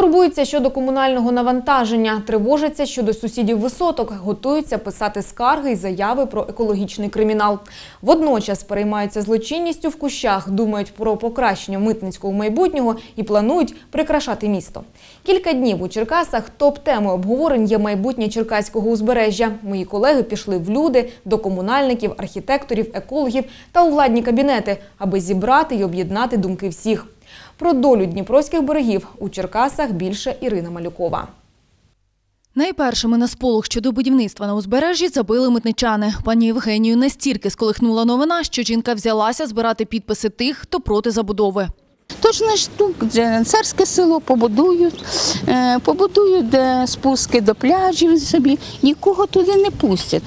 Турбуються щодо комунального навантаження, тривожаться щодо сусідів висоток, готуються писати скарги й заяви про екологічний кримінал. Водночас переймаються злочинністю в кущах, думають про покращення митницького майбутнього і планують прикрашати місто. Кілька днів у Черкасах топ-темою обговорень є майбутнє черкаського узбережжя. Мої колеги пішли в люди до комунальників, архітекторів, екологів та у владні кабінети, аби зібрати й об'єднати думки всіх. Про долю дніпровських берегів у Черкасах більше Ірина Малюкова. Найпершими на сполох щодо будівництва на узбережжі забили митничани. Пані Євгенію настільки сколихнула новина, що жінка взялася збирати підписи тих, хто проти забудови. Точно ж тут де царське село побудують, е, побудують де спуски до пляжів собі, нікого туди не пустять.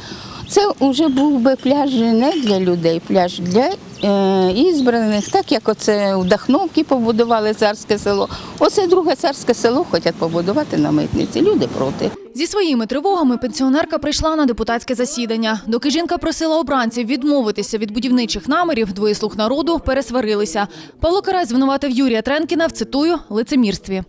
Це вже був би пляж не для людей, пляж для е, ізбраних, так як оце у Дахновці побудували царське село. Оце друге царське село хочуть побудувати на митниці. Люди проти. Зі своїми тривогами пенсіонерка прийшла на депутатське засідання. Доки жінка просила обранців відмовитися від будівничих намірів, двоє слуг народу пересварилися. Павло Карась звинуватив Юрія Тренкіна в цитую лицемірстві.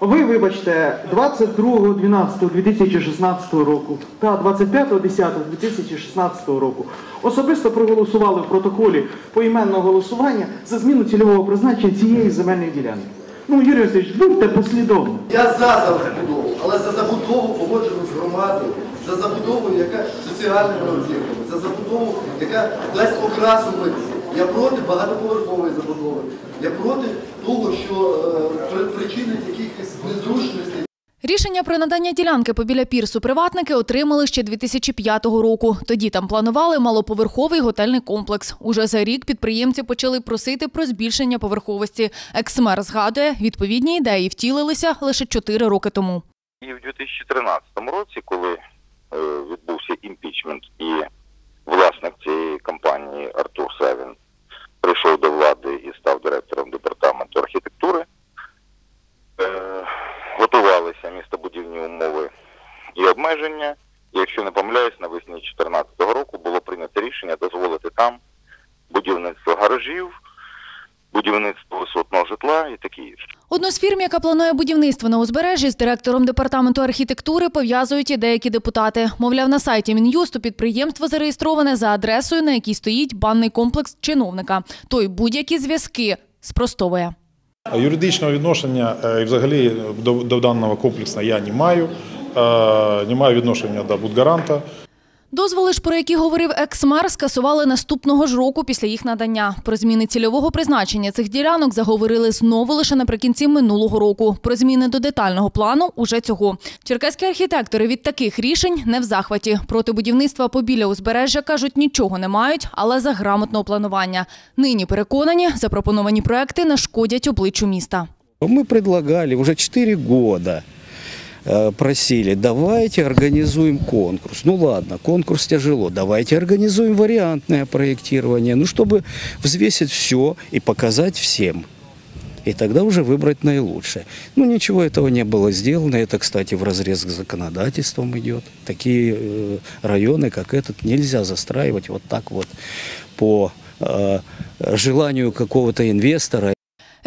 Ви, вибачте, 22.12.2016 року та 25.10.2016 року особисто проголосували в протоколі поіменного голосування за зміну цільового призначення цієї земельної ділянки. Ну, Юрій Васильович, будьте послідовними. Я за забудову, але за забудову погоджену з громадою, за забудову, яка соціальними об'єктами, за забудову, яка дасть окрасу митці. Я проти багатоповерхової забудови. Я проти того, що е, причинить якихось незручностей. Рішення про надання ділянки побіля пірсу приватники отримали ще 2005 року. Тоді там планували малоповерховий готельний комплекс. Уже за рік підприємці почали просити про збільшення поверховості. Екс-мер згадує, відповідні ідеї втілилися лише 4 роки тому. І в 2013 році, коли е, відбувся імпічмент і власник цієї компанії Артур Савін прийшов до влади і став директором департаменту архітектури, е, готувалися містобудівні умови і обмеження. І якщо не навесні 2014 року було прийнято рішення дозволити там будівництво гаражів, будівництво висотного житла і таке інше. Одну з фірм, яка планує будівництво на узбережжі, з директором департаменту архітектури пов'язують і деякі депутати. Мовляв, на сайті Мін'юсту підприємство зареєстроване за адресою, на якій стоїть банний комплекс чиновника. Той будь-які зв'язки спростовує. Юридичного відношення е, і взагалі до, до даного комплексу я не маю. Е, Не маю відношення до Будгаранта. Дозволи ж, про які говорив екс-мер, скасували наступного ж року після їх надання. Про зміни цільового призначення цих ділянок заговорили знову лише наприкінці минулого року. Про зміни до детального плану уже цього. Черкаські архітектори від таких рішень не в захваті. Проти будівництва побіля узбережжя кажуть, нічого не мають, але за грамотного планування. Нині переконані, запропоновані проекти нашкодять обличчю міста. Мы предлагали уже 4 года, э, просили, давайте организуем конкурс. Ну ладно, конкурс тяжело, давайте организуем вариантное проектирование, ну чтобы взвесить все и показать всем. И тогда уже выбрать наилучшее. Ну ничего этого не было сделано. Это, кстати, в разрез с законодательством идет. Такие э, районы, как этот, нельзя застраивать вот так вот по э, желанию какого-то инвестора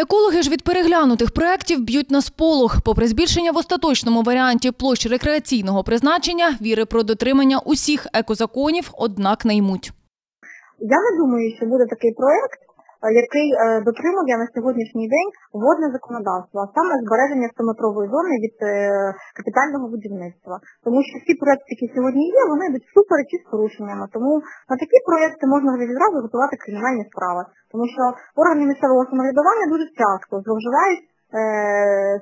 Екологи ж від переглянутих проєктів б'ють на сполох. Попри збільшення в остаточному варіанті площ рекреаційного призначення, віри про дотримання усіх екозаконів, однак не ймуть. Я не думаю, що буде такий проект, е, який е, дотримує на сьогоднішній день водне законодавство, а саме збереження 100-метрової зони від е, капітального будівництва. Тому що всі проекти, які сьогодні є, вони йдуть суперечі з порушеннями. Тому на такі проекти можна вже відразу готувати кримінальні справи. Тому що органи місцевого самоврядування дуже часто зловживають е,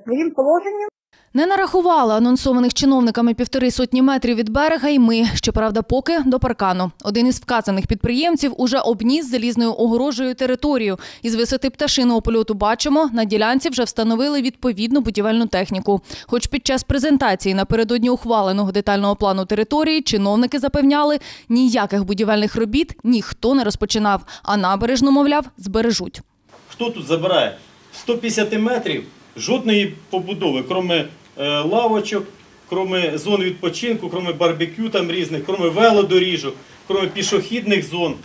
своїм положенням. Не нарахували анонсованих чиновниками півтори сотні метрів від берега і ми, щоправда, поки до паркану. Один із вказаних підприємців уже обніс залізною огорожею територію. Із висоти пташиного польоту бачимо, на ділянці вже встановили відповідну будівельну техніку. Хоч під час презентації напередодні ухваленого детального плану території чиновники запевняли, ніяких будівельних робіт ніхто не розпочинав, а набережну, мовляв, збережуть. Хто тут забирає 150 метрів жодної побудови, крім лавочок, крім зон відпочинку, крім барбекю там різних, крім велодоріжок, крім пішохідних зон.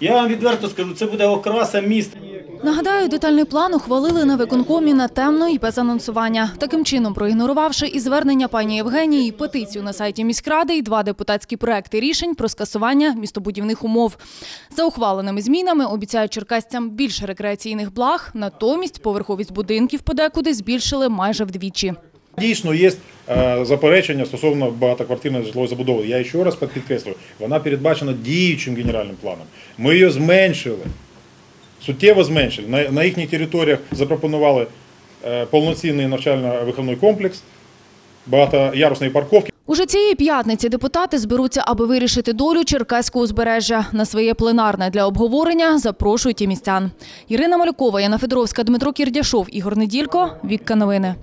Я вам відверто скажу, це буде окраса міста. Нагадаю, детальний план ухвалили на виконкомі на темно і без анонсування. Таким чином, проігнорувавши і звернення пані Євгенії, петицію на сайті міськради, і два депутатські проекти рішень про скасування містобудівних умов. За ухваленими змінами обіцяють черкасцям більше рекреаційних благ, натомість поверховість будинків подекуди збільшили майже вдвічі. Дійсно, є е, заперечення стосовно багатоквартирної житлової забудови. Я ще раз підкреслюю, вона передбачена діючим генеральним планом. Ми її зменшили, суттєво зменшили. На, на їхніх територіях запропонували е, повноцінний навчально-виховний комплекс, багатоярусної парковки. Уже цієї п'ятниці депутати зберуться, аби вирішити долю Черкаського узбережжя. На своє пленарне для обговорення запрошують і містян. Ірина Малюкова, Яна Федоровська, Дмитро Кірдяшов, Ігор Неділько. Вікка новини.